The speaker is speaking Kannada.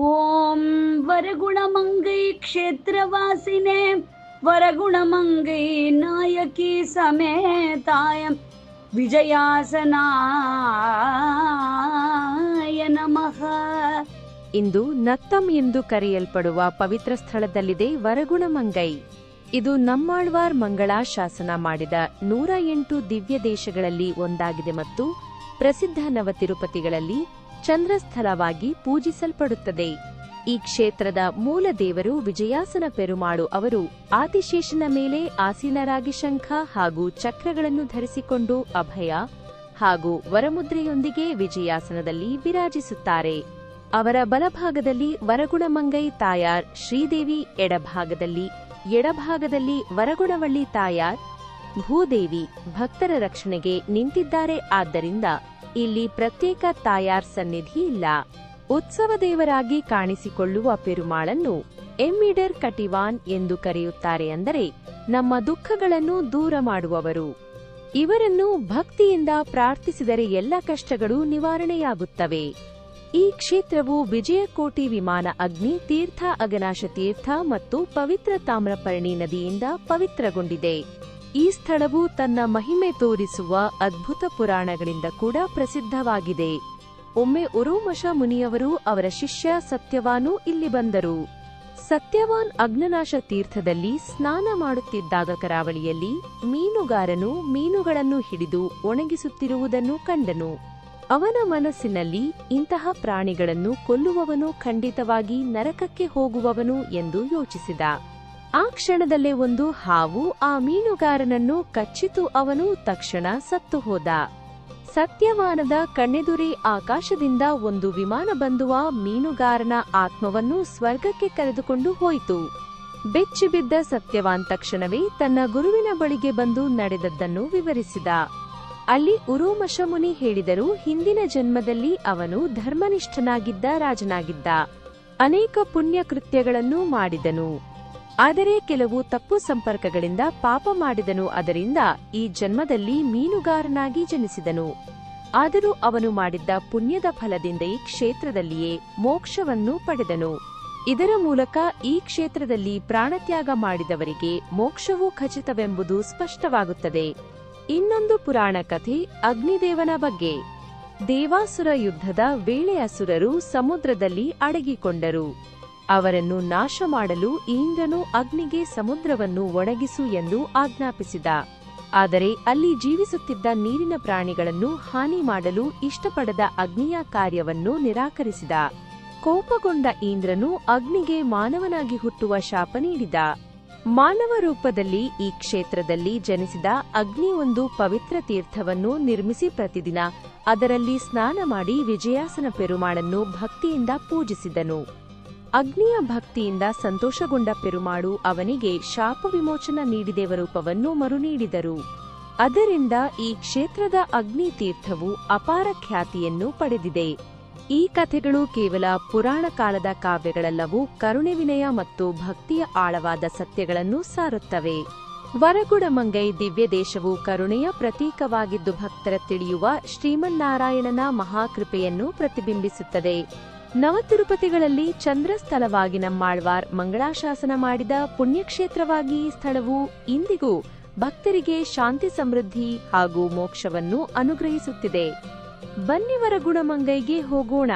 ಓಂ ವರಗುಣಮಂಗೈ ಕ್ಷೇತ್ರವಾಸಿನೇ, ವರಗುಣಮಂಗೈ ನಾಯಕಿ ಸಮೇತಾಯ, ವಿಜಯಾಸನಾಯ ನಮಃ. ಇಂದು ನತ್ತಂ ಎಂದು ಕರೆಯಲ್ಪಡುವ ಪವಿತ್ರ ಸ್ಥಳದಲ್ಲಿದೆ ವರಗುಣಮಂಗೈ. ಇದು ನಮ್ಮಾಳ್ವಾರ್ ಮಂಗಳಾ ಶಾಸನ ಮಾಡಿದ ನೂರ ಎಂಟು ದಿವ್ಯ ದೇಶಗಳಲ್ಲಿ ಒಂದಾಗಿದೆ ಮತ್ತು ಪ್ರಸಿದ್ಧ ನವತಿರುಪತಿಗಳಲ್ಲಿ ಚಂದ್ರಸ್ಥಳವಾಗಿ ಪೂಜಿಸಲ್ಪಡುತ್ತದೆ. ಈ ಕ್ಷೇತ್ರದ ಮೂಲ ದೇವರು ವಿಜಯಾಸನ ಪೆರುಮಾಳು ಅವರು ಆತಿಶೇಷನ ಮೇಲೆ ಆಸೀನರಾಗಿ ಶಂಖ ಹಾಗೂ ಚಕ್ರಗಳನ್ನು ಧರಿಸಿಕೊಂಡು ಅಭಯ ಹಾಗೂ ವರಮುದ್ರೆಯೊಂದಿಗೆ ವಿಜಯಾಸನದಲ್ಲಿ ವಿರಾಜಿಸುತ್ತಾರೆ. ಅವರ ಬಲಭಾಗದಲ್ಲಿ ವರಗುಣಮಂಗೈ ತಾಯಾರ್ ಶ್ರೀದೇವಿ, ಎಡಭಾಗದಲ್ಲಿ ಎಡಭಾಗದಲ್ಲಿ ವರಗುಣವಳ್ಳಿ ತಾಯಾರ್ ಭೂದೇವಿ ಭಕ್ತರ ರಕ್ಷಣೆಗೆ ನಿಂತಿದ್ದಾರೆ. ಆದ್ದರಿಂದ ಇಲ್ಲಿ ಪ್ರತ್ಯೇಕ ತಾಯಾರ್ ಸನ್ನಿಧಿ ಇಲ್ಲ. ಉತ್ಸವ ದೇವರಾಗಿ ಕಾಣಿಸಿಕೊಳ್ಳುವ ಪೆರುಮಾಳನ್ನು ಎಮ್ಮಿಡರ್ ಕಟಿವಾನ್ ಎಂದು ಕರೆಯುತ್ತಾರೆ ಅಂದರೆ ನಮ್ಮ ದುಃಖಗಳನ್ನು ದೂರ ಮಾಡುವವರು. ಇವರನ್ನು ಭಕ್ತಿಯಿಂದ ಪ್ರಾರ್ಥಿಸಿದರೆ ಎಲ್ಲ ಕಷ್ಟಗಳು ನಿವಾರಣೆಯಾಗುತ್ತವೆ. ಈ ಕ್ಷೇತ್ರವು ವಿಜಯಕೋಟಿ ವಿಮಾನ ಅಗ್ನಿ ತೀರ್ಥ ಅಗನಾಶ ತೀರ್ಥ ಮತ್ತು ಪವಿತ್ರ ತಾಮ್ರಪರ್ಣಿ ನದಿಯಿಂದ ಪವಿತ್ರಗೊಂಡಿದೆ. ಈ ಸ್ಥಳವು ತನ್ನ ಮಹಿಮೆ ತೋರಿಸುವ ಅದ್ಭುತ ಪುರಾಣಗಳಿಂದ ಕೂಡ ಪ್ರಸಿದ್ಧವಾಗಿದೆ. ಒಮ್ಮೆ ಉರುಮಶ ಮುನಿಯವರು ಅವರ ಶಿಷ್ಯ ಸತ್ಯವಾನು ಇಲ್ಲಿ ಬಂದರು. ಸತ್ಯವಾನ್ ಅಗ್ನನಾಶ ತೀರ್ಥದಲ್ಲಿ ಸ್ನಾನ ಮಾಡುತ್ತಿದ್ದಾಗ ಕರಾವಳಿಯಲ್ಲಿ ಮೀನುಗಾರನು ಮೀನುಗಳನ್ನು ಹಿಡಿದು ಒಣಗಿಸುತ್ತಿರುವುದನ್ನು ಕಂಡನು. ಅವನ ಮನಸ್ಸಿನಲ್ಲಿ ಇಂತಹ ಪ್ರಾಣಿಗಳನ್ನು ಕೊಲ್ಲುವವನು ಖಂಡಿತವಾಗಿ ನರಕಕ್ಕೆ ಹೋಗುವವನು ಎಂದು ಯೋಚಿಸಿದ. ಆ ಕ್ಷಣದಲ್ಲೇ ಒಂದು ಹಾವು ಆ ಮೀನುಗಾರನನ್ನು ಕಚ್ಚಿತು ಅವನು ತಕ್ಷಣ ಸತ್ತು ಹೋದ. ಸತ್ಯವಾನದ ಕಣ್ಣೆದುರಿ ಆಕಾಶದಿಂದ ಒಂದು ವಿಮಾನ ಬಂದುವ ಮೀನುಗಾರನ ಆತ್ಮವನ್ನು ಸ್ವರ್ಗಕ್ಕೆ ಕರೆದುಕೊಂಡು ಹೋಯಿತು. ಬೆಚ್ಚಿಬಿದ್ದ ಸತ್ಯವಾನ್ ತಕ್ಷಣವೇ ತನ್ನ ಗುರುವಿನ ಬಳಿಗೆ ಬಂದು ನಡೆದದ್ದನ್ನು ವಿವರಿಸಿದ. ಅಲ್ಲಿ ಉರುಮಶಮುನಿ ಹೇಳಿದರು, ಹಿಂದಿನ ಜನ್ಮದಲ್ಲಿ ಅವನು ಧರ್ಮನಿಷ್ಠನಾಗಿದ್ದ ರಾಜನಾಗಿದ್ದ. ಅನೇಕ ಪುಣ್ಯ ಕೃತ್ಯಗಳನ್ನು ಮಾಡಿದನು. ಆದರೆ ಕೆಲವು ತಪ್ಪು ಸಂಪರ್ಕಗಳಿಂದ ಪಾಪ ಮಾಡಿದನು, ಅದರಿಂದ ಈ ಜನ್ಮದಲ್ಲಿ ಮೀನುಗಾರನಾಗಿ ಜನಿಸಿದನು. ಆದರೂ ಅವನು ಮಾಡಿದ್ದ ಪುಣ್ಯದ ಫಲದಿಂದ ಈ ಕ್ಷೇತ್ರದಲ್ಲಿಯೇ ಮೋಕ್ಷವನ್ನು ಪಡೆದನು. ಇದರ ಮೂಲಕ ಈ ಕ್ಷೇತ್ರದಲ್ಲಿ ಪ್ರಾಣತ್ಯಾಗ ಮಾಡಿದವರಿಗೆ ಮೋಕ್ಷವು ಖಚಿತವೆಂಬುದು ಸ್ಪಷ್ಟವಾಗುತ್ತದೆ. ಇನ್ನೊಂದು ಪುರಾಣ ಕಥೆ, ಅಗ್ನಿದೇವನ ಬಗ್ಗೆ. ದೇವಾಸುರ ಯುದ್ಧದ ವೇಳೆ ಅಸುರರು ಸಮುದ್ರದಲ್ಲಿ ಅಡಗಿಕೊಂಡರು. ಅವರನ್ನು ನಾಶ ಮಾಡಲು ಇಂದ್ರನು ಅಗ್ನಿಗೆ ಸಮುದ್ರವನ್ನು ಒಣಗಿಸು ಎಂದು ಆಜ್ಞಾಪಿಸಿದ. ಆದರೆ ಅಲ್ಲಿ ಜೀವಿಸುತ್ತಿದ್ದ ನೀರಿನ ಪ್ರಾಣಿಗಳನ್ನು ಹಾನಿ ಮಾಡಲು ಇಷ್ಟಪಡದ ಅಗ್ನಿಯ ಕಾರ್ಯವನ್ನು ನಿರಾಕರಿಸಿದ. ಕೋಪಗೊಂಡ ಇಂದ್ರನು ಅಗ್ನಿಗೆ ಮಾನವನಾಗಿ ಹುಟ್ಟುವ ಶಾಪ ನೀಡಿದ. ಮಾನವ ರೂಪದಲ್ಲಿ ಈ ಕ್ಷೇತ್ರದಲ್ಲಿ ಜನಿಸಿದ ಅಗ್ನಿ ಒಂದು ಪವಿತ್ರ ತೀರ್ಥವನ್ನು ನಿರ್ಮಿಸಿ ಪ್ರತಿದಿನ ಅದರಲ್ಲಿ ಸ್ನಾನ ಮಾಡಿ ವಿಜಯಾಸನ ಪೆರುಮಾಳನ್ನು ಭಕ್ತಿಯಿಂದ ಪೂಜಿಸಿದನು. ಅಗ್ನಿಯ ಭಕ್ತಿಯಿಂದ ಸಂತೋಷಗೊಂಡ ಪೆರುಮಾಳು ಅವನಿಗೆ ಶಾಪ ವಿಮೋಚನ ನೀಡಿದೇವ ರೂಪವನ್ನು ಮರುನೀಡಿದರು. ಅದರಿಂದ ಈ ಕ್ಷೇತ್ರದ ಅಗ್ನಿ ತೀರ್ಥವು ಅಪಾರ ಖ್ಯಾತಿಯನ್ನು ಪಡೆದಿದೆ. ಈ ಕಥೆಗಳು ಕೇವಲ ಪುರಾಣ ಕಾಲದ ಕಾವ್ಯಗಳಲ್ಲವೂ ಕರುಣೆ ವಿನಯ ಮತ್ತು ಭಕ್ತಿಯ ಆಳವಾದ ಸತ್ಯಗಳನ್ನು ಸಾರುತ್ತವೆ. ವರಗುಡಮಂಗೈ ದಿವ್ಯ ದೇಶವು ಕರುಣೆಯ ಪ್ರತೀಕವಾಗಿದ್ದು ಭಕ್ತರ ತಿಳಿಯುವ ಶ್ರೀಮನ್ನಾರಾಯಣನ ಮಹಾಕೃಪೆಯನ್ನು ಪ್ರತಿಬಿಂಬಿಸುತ್ತದೆ. ನವತಿರುಪತಿಗಳಲ್ಲಿ ಚಂದ್ರಸ್ಥಳವಾಗಿ ನಮ್ಮಾಳ್ವಾರ್ ಮಂಗಳಾಶಾಸನ ಮಾಡಿದ ಪುಣ್ಯಕ್ಷೇತ್ರವಾಗಿ ಈ ಸ್ಥಳವು ಇಂದಿಗೂ ಭಕ್ತರಿಗೆ ಶಾಂತಿ ಸಮೃದ್ಧಿ ಹಾಗೂ ಮೋಕ್ಷವನ್ನು ಅನುಗ್ರಹಿಸುತ್ತಿದೆ. ಬನ್ನಿವರ ಗುಣಮಂಗೈಗೆ ಹೋಗೋಣ.